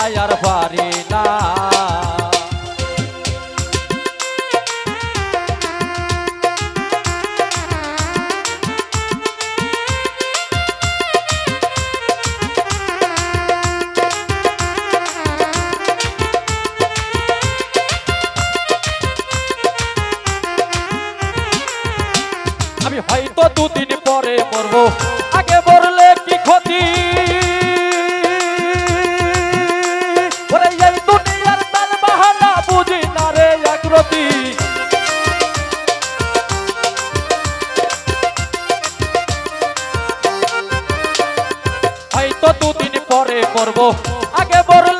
তাই আর পারি না। দুদিন পরে আগে তো দুদিন পরে করব। আগে বড়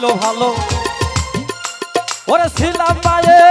ছিল ভালো। ওরে ছিলাম মায়ের